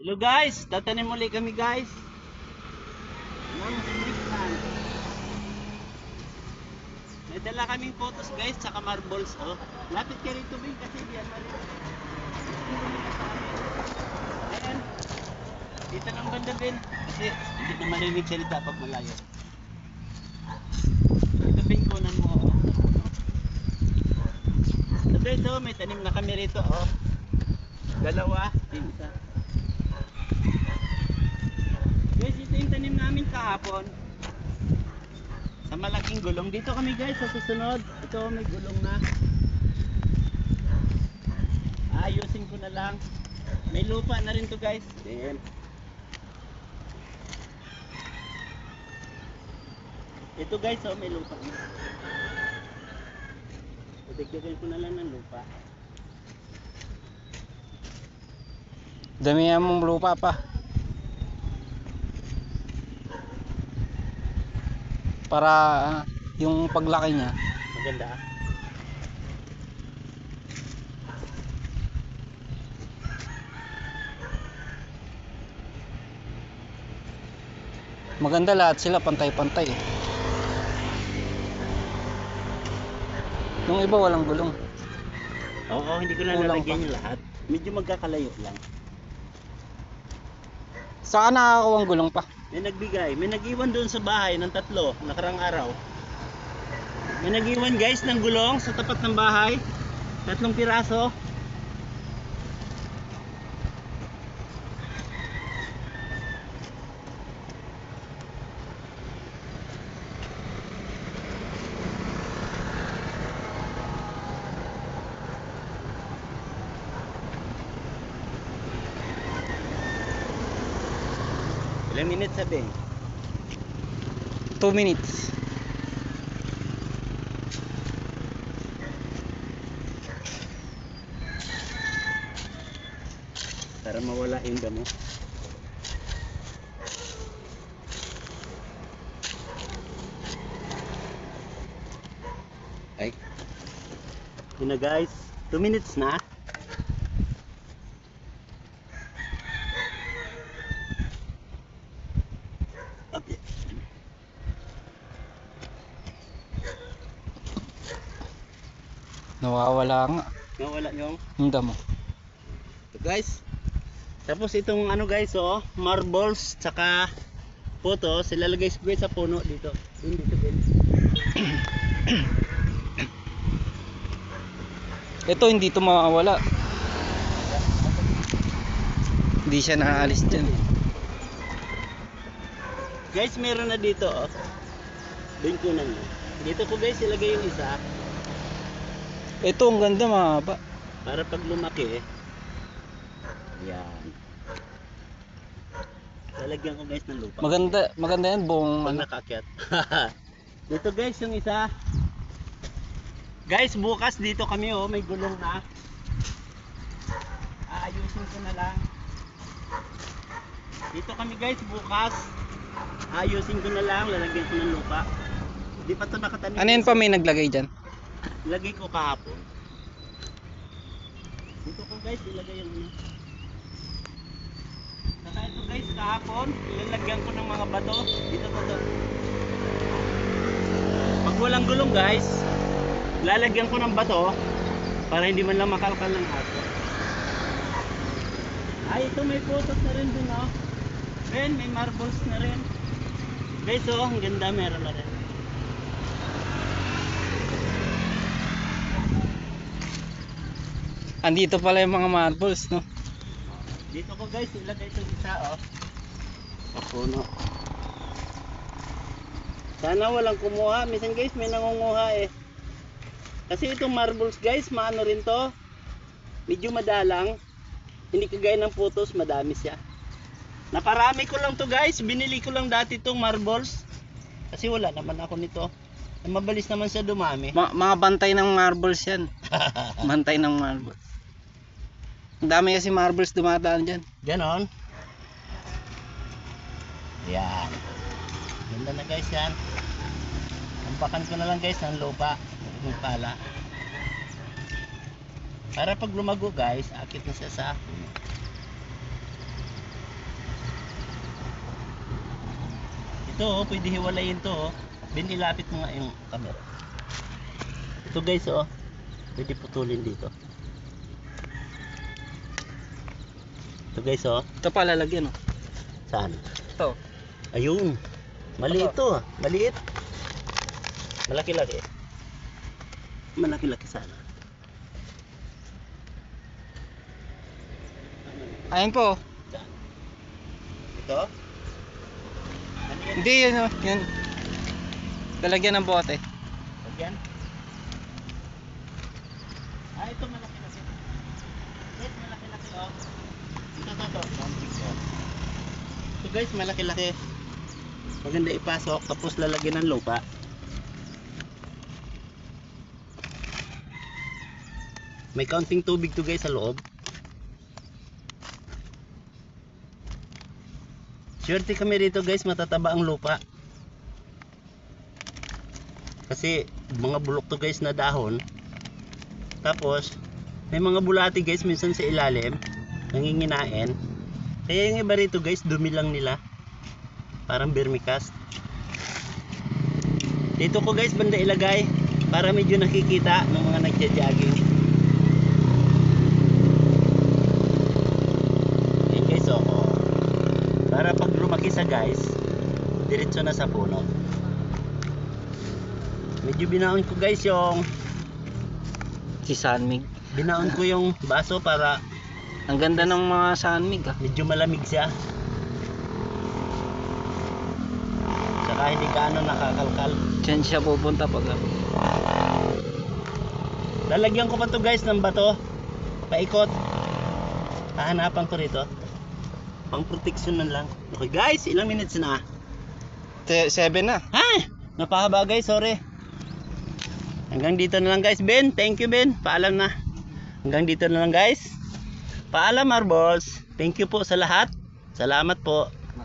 Hello guys, tatanim muli kami guys. May dala kaming photos guys, saka marbles oh. Lapit ka rito Bing kasi diyan marinig. Ayan. Dito ng banda Ben. Kasi hindi na marinig salita pag malayo. Ito Bing, kunan mo oh. So guys oh, may tanim na kami rito oh. Dalawa, isa. Guys, ito yung tanim namin kahapon. Sa malaking gulong. Dito kami guys sa susunod. Ito may gulong na. Ayusin ko na lang. May lupa na rin to guys. Then, ito guys, oh, may lupa na. Dagdagan ko na lang ng lupa. Damihan mong lupa pa. Para yung paglaki niya. Maganda ah. Maganda lahat sila pantay-pantay. Yung iba walang gulong. Oo, hindi ko na lalagyan yung lahat. Medyo magkakalayo lang. Saan nakakakuha ang gulong pa? May nagbigay. May nag-iwan doon sa bahay ng tatlo, nakarang araw. May nag-iwan guys ng gulong sa tapat ng bahay. Tatlong piraso. Ilang minutes sabi? 2 minutes. Para mawala yung damo. Ay. Yun na guys. 2 minutes na. Okay. Nawawala nga. Nawala yung Yung damo. Ito guys. Tapos itong ano guys oh, marbles tsaka photos, ilalagay ko guys sa puno dito. Dun dito guys. Ito hindi to mawawala. Hindi siya naaalis dyan. Guys, meron na dito oh. Doon ko na. Dito ko guys ilagay yung isa Ito ang ganda mahaba. para pag lumaki yan. Lalagyan ko guys ng lupa. Maganda, maganda yan buong pag ano. nakakyat. dito guys yung isa. Guys, bukas dito kami oh, may gulong na. Aayusin ko na lang. Dito kami guys bukas. Ayusin ko na lang, lalagyan ko ng lupa. Hindi pa ito nakatanim. Ano yan pa may naglagay dyan? Lagay ko kahapon. Dito ko guys, ilagay yung ano. Saka ito guys, kahapon, ilalagyan ko ng mga bato. Dito to to. Pag walang gulong guys, lalagyan ko ng bato para hindi man lang makalkal ng aso. Ay, ito may photos na rin dun oh. Ben, may marbles na rin. Guys, oh, ang ganda, meron na rin. Andito pala yung mga marbles, no? Dito ko guys, ilagay ito isa oh. Sa puno. Sana walang kumuha. Minsan guys, may nangunguha eh. Kasi itong marbles guys, maano rin to. Medyo madalang. Hindi kagaya ng photos, madami siya. Naparami ko lang to guys. Binili ko lang dati itong marbles. Kasi wala naman ako nito. Mabilis naman siya dumami. Ma- mga bantay ng marbles yan. Bantay ng marbles. Dami kasi marbles dumadaan dyan. Ganon. Yan. Ganda na guys yan. Tampakan ko na lang guys ng lupa. Ng pala. Para pag lumago guys, akit na siya sa akin. Ito oh, pwede hiwalayin to oh. Binilapit mo nga yung camera. Ito guys oh. Pwede putulin dito. Ito guys oh. Ito pa lalagyan oh. Saan? Ito. Ayun. Maliit to. ah. Maliit. Malaki-laki. Malaki-laki sana. Ayun po. Saan? Ito? Maliit. Hindi yun oh. Yun. Lalagyan ng bote. Lagyan. Ah, ito malaki-laki. Guys, malaki-laki oh. Ito guys, malaki-laki. Maganda ipasok, tapos lalagyan ng lupa. May kaunting tubig to guys sa loob. Swerte kami rito guys, matataba ang lupa. Kasi mga bulok to guys na dahon. Tapos may mga bulati guys minsan sa ilalim nanginginain. Kaya yung iba rito guys dumi lang nila. Parang vermicast. Dito ko guys banda ilagay para medyo nakikita ng mga nagja-jogging. Yan guys oh. oh. Para pag lumaki sa guys, diretso na sa puno. Medyo binaon ko guys yung Si Sanmig. binaon ko yung baso para Ang ganda ng mga Sanmig ah. medyo malamig siya. Saka hindi gaano nakakalkal. Diyan siya pupunta pag Lalagyan ko pa to guys ng bato. Paikot. Hahanapan ko rito. Pang protection na lang. Okay guys, ilang minutes na? 7 na. Ha? Napahaba guys, sorry. Hanggang dito na lang guys, Ben. Thank you Ben. Paalam na. Hanggang dito na lang guys. Paalam Marbles. Thank you po sa lahat. Salamat po.